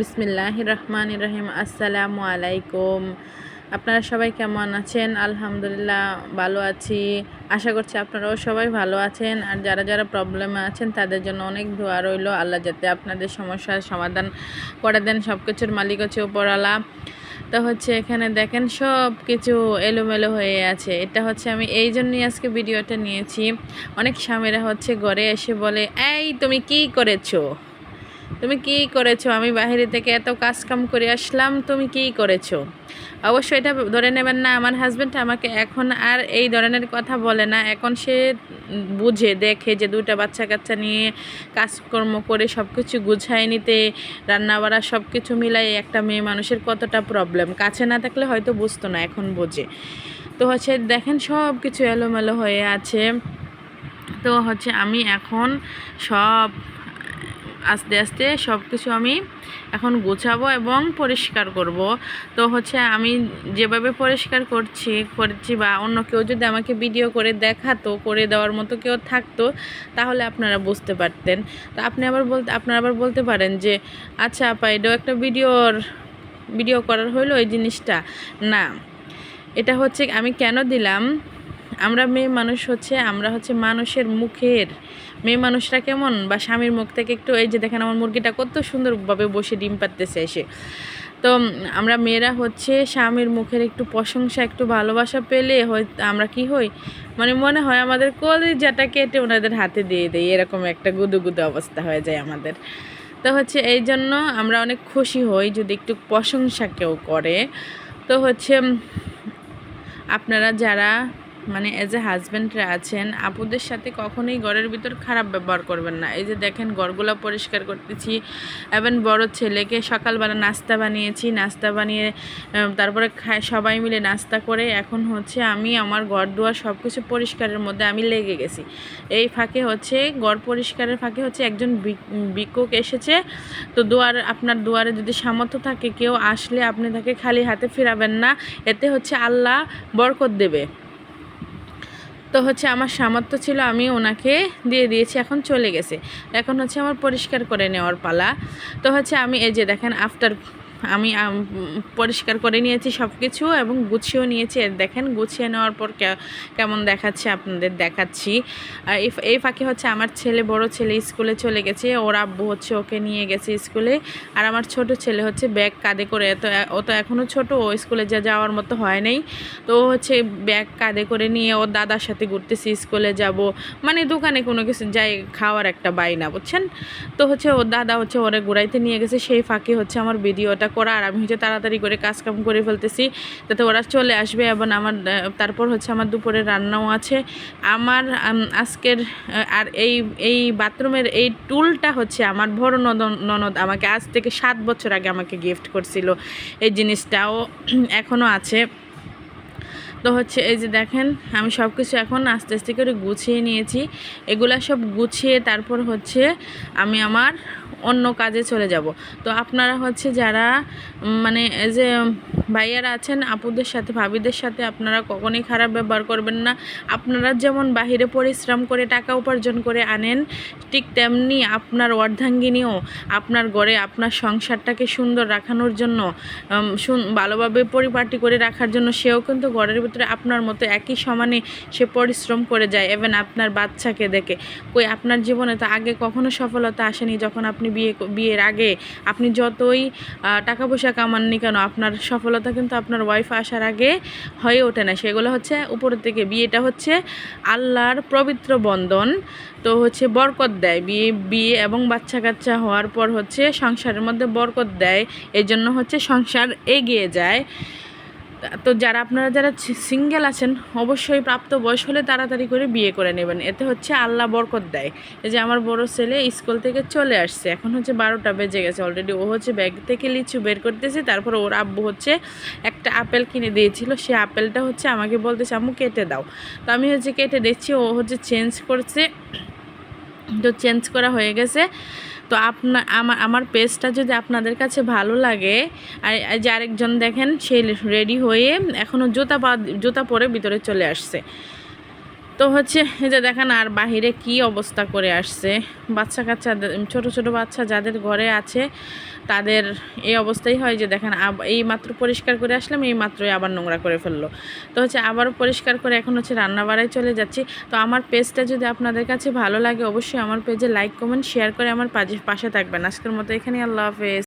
বিসমিল্লাহ রহমান রহিম আসসালামু আলাইকুম আপনারা সবাই কেমন আছেন? আলহামদুলিল্লাহ ভালো আছি। আশা করছি আপনারাও সবাই ভালো আছেন। আর যারা যারা প্রবলেমে আছেন, তাদের জন্য অনেক দোয়া রইল। আল্লাহ যাতে আপনাদের সমস্যার সমাধান করে দেন সব কিছুর মালিক হচ্ছে উপরওয়ালা। তো হচ্ছে এখানে দেখেন সব কিছু এলোমেলো হয়ে আছে। এটা হচ্ছে আমি এই জন্যই আজকে ভিডিওটা নিয়েছি। অনেক স্বামীরা হচ্ছে ঘরে এসে বলে, এই তুমি কি করেছ? তুমি কি করেছ? আমি বাহিরে থেকে এত কাজ কাম করে আসলাম, তুমি কি করেছ? অবশ্যই এটা ধরে নেবেন না, আমার হাজব্যান্ড আমাকে এখন আর এই ধরনের কথা বলে না। এখন সে বুঝে, দেখে যে দুটা বাচ্চা কাচ্চা নিয়ে কাজকর্ম করে সব কিছু গুছায় নিতে রান্না বাড়া সব কিছু মিলাই একটা মেয়ে মানুষের কতটা প্রবলেম কাছে না থাকলে হয়তো বুঝতো না, এখন বোঝে। তো হচ্ছে দেখেন সব কিছু এলোমেলো হয়ে আছে। তো হচ্ছে আমি এখন সব আস্তে আস্তে সব কিছু আমি এখন গোছাবো এবং পরিষ্কার করব। তো হচ্ছে আমি যেভাবে পরিষ্কার করছি করছি বা অন্য কেউ যদি আমাকে ভিডিও করে দেখাতো, করে দেওয়ার মতো কেউ থাকতো, তাহলে আপনারা বুঝতে পারতেন। তো আপনি আবার বলতে আপনারা আবার বলতে পারেন যে আচ্ছা আপা, এটাও একটা ভিডিওর ভিডিও করার হইল এই জিনিসটা? না। এটা হচ্ছে আমি কেন দিলাম? আমরা মেয়ে মানুষ হচ্ছে, আমরা হচ্ছে মানুষের মুখের। মেয়ে মানুষরা কেমন? বা স্বামীর মুখ থেকে একটু, এই যে দেখেন আমার মুরগিটা কত সুন্দরভাবে বসে ডিম পাততেছে এসে। তো আমরা মেয়েরা হচ্ছে স্বামীর মুখের একটু প্রশংসা, একটু ভালোবাসা পেলে হয়, আমরা কি হই? মানে মনে হয় আমাদের কলিজাটা কেটে ওনাদের হাতে দিয়ে দেয়, এরকম একটা গুদু গুদু অবস্থা হয়ে যায় আমাদের। তো হচ্ছে এই জন্য আমরা অনেক খুশি হই যদি একটু প্রশংসা কেউ করে। তো হচ্ছে, আপনারা যারা মানে এজ এ হাজব্যান্ডরা আছেন, আপুদের সাথে কখনোই ঘরের ভিতর খারাপ ব্যবহার করবেন না। এই যে দেখেন ঘরগুলো পরিষ্কার করতেছি এবং বড় ছেলেকে সকালবেলা নাস্তা বানিয়েছি, নাস্তা বানিয়ে তারপরে খায়, সবাই মিলে নাস্তা করে, এখন হচ্ছে আমি আমার ঘর দুয়ার সব কিছু পরিষ্কারের মধ্যে আমি লেগে গেছি। এই ফাঁকে হচ্ছে, ঘর পরিষ্কারের ফাঁকে হচ্ছে একজন বিক্ষোক এসেছে, তো দুয়ার, আপনার দুয়ারে যদি সামর্থ্য থাকে, কেউ আসলে আপনি তাকে খালি হাতে ফেরাবেন না, এতে হচ্ছে আল্লাহ বরকত দেবে। তো হচ্ছে আমার সামর্থ্য ছিল, আমি ওনাকে দিয়ে দিয়েছি, এখন চলে গেছে। এখন হচ্ছে আমার পরিষ্কার করে নেওয়ার পালা। তো হচ্ছে আমি এই যে দেখেন আফটার আমি পরিষ্কার করে নিয়েছি সব কিছু এবং গুছিয়েও নিয়েছি। দেখেন, গুছিয়ে নেওয়ার পর কেমন দেখাচ্ছে আপনাদের দেখাচ্ছি। আর এই ফাঁকে হচ্ছে আমার ছেলে, বড় ছেলে স্কুলে চলে গেছে। ওর আব্বু হচ্ছে ওকে নিয়ে গেছে স্কুলে। আর আমার ছোট ছেলে হচ্ছে ব্যাগ কাঁধে করে, এত, ও তো এখনও ছোট, ও স্কুলে যা যাওয়ার মতো হয় নাই। তো হচ্ছে ব্যাগ কাঁধে করে নিয়ে ওর দাদার সাথে ঘুরতেছি, স্কুলে যাব। মানে দোকানে কোনো কিছু যাই, খাওয়ার একটা বাইনা বুঝছেন? তো হচ্ছে ওর দাদা হচ্ছে ওরে ঘুরাইতে নিয়ে গেছে। সেই ফাঁকে হচ্ছে আমার ভিডিওটা করা আর আমি হচ্ছে তাড়াতাড়ি করে কাজকাম করে ফেলতেছি যাতে ওরা চলে আসবে এবং আমার তারপর হচ্ছে আমার দুপুরে রান্নাও আছে। আমার আজকের আর এই এই বাথরুমের এই টুলটা হচ্ছে আমার বড় ননদ আমাকে আজ থেকে সাত বছর আগে আমাকে গিফট করছিল। এই জিনিসটাও এখনও আছে। তো হচ্ছে এই যে দেখেন, আমি সব কিছু এখন আস্তে আস্তে করে গুছিয়ে নিয়েছি। এগুলা সব গুছিয়ে তারপর হচ্ছে আমি আমার অন্য কাজে চলে যাব। তো আপনারা হচ্ছে যারা মানে যে ভাইয়ারা আছেন, আপুদের সাথে, ভাবিদের সাথে, আপনারা কখনোই খারাপ ব্যবহার করবেন না। আপনারা যেমন বাহিরে পরিশ্রম করে টাকা উপার্জন করে আনেন, ঠিক তেমনি আপনার অর্ধাঙ্গিনীও আপনার ঘরে আপনার সংসারটাকে সুন্দর রাখানোর জন্য ভালোভাবে পরিপাটি করে রাখার জন্য সেও কিন্তু ঘরের ভিতরে আপনার মতো একই সমানে সে পরিশ্রম করে যায়। এভেন আপনার বাচ্চাকে দেখে। কই, আপনার জীবনে তো আগে কখনো সফলতা আসেনি যখন আপনি বিয়ে বিয়ের আগে আপনি যতই টাকা পয়সা কামাননি কেন, আপনার সফলতা কিন্তু আপনার ওয়াইফ আসার আগে হয়ে ওঠে না। সেগুলো হচ্ছে উপরের থেকে বিয়েটা হচ্ছে আল্লাহর পবিত্র বন্ধন, তো হচ্ছে বরকত দেয়। বিয়ে বিয়ে এবং বাচ্চা কাচ্চা হওয়ার পর হচ্ছে সংসারের মধ্যে বরকত দেয়। এই জন্য হচ্ছে সংসার এগিয়ে যায়। তো যারা আপনারা যারা সিঙ্গেল আছেন, অবশ্যই প্রাপ্ত বয়স হলে তাড়াতাড়ি করে বিয়ে করে নেবেন। এতে হচ্ছে আল্লাহ বরকত দেয়। এই যে আমার বড় ছেলে স্কুল থেকে চলে আসছে। এখন হচ্ছে বারোটা বেজে গেছে অলরেডি ও হচ্ছে ব্যাগ থেকে লিচু বের করতেছে। তারপর ওর আব্বু হচ্ছে একটা আপেল কিনে দিয়েছিল। সে আপেলটা হচ্ছে আমাকে বলতেছে, আম্মু, কেটে দাও। তো আমি হচ্ছে কেটে দেখছি ও হচ্ছে চেঞ্জ করছে। তো চেঞ্জ করা হয়ে গেছে। তো আপনার আমার আমার পেজটা যদি আপনাদের কাছে ভালো লাগে, আর যে আরেকজন দেখেন, সে রেডি হয়ে এখনও জুতা পা, জুতা পরে ভিতরে চলে আসছে। তো হচ্ছে, এই যে দেখেন আর বাহিরে কি অবস্থা করে আসছে। বাচ্চা কাচ্চা ছোট ছোট বাচ্চা যাদের ঘরে আছে, তাদের এই অবস্থাই হয় যে দেখেন এই মাত্র পরিষ্কার করে আসলাম, এই মাত্রই আবার নোংরা করে ফেলল। তো হচ্ছে আবারও পরিষ্কার করে এখন হচ্ছে রান্না বাড়ায় চলে যাচ্ছি। তো আমার পেজটা যদি আপনাদের কাছে ভালো লাগে, অবশ্যই আমার পেজে লাইক, কমেন্ট, শেয়ার করে আমার পাশে থাকবেন। আজকের মতো এখানে আল্লাহ হাফেজ।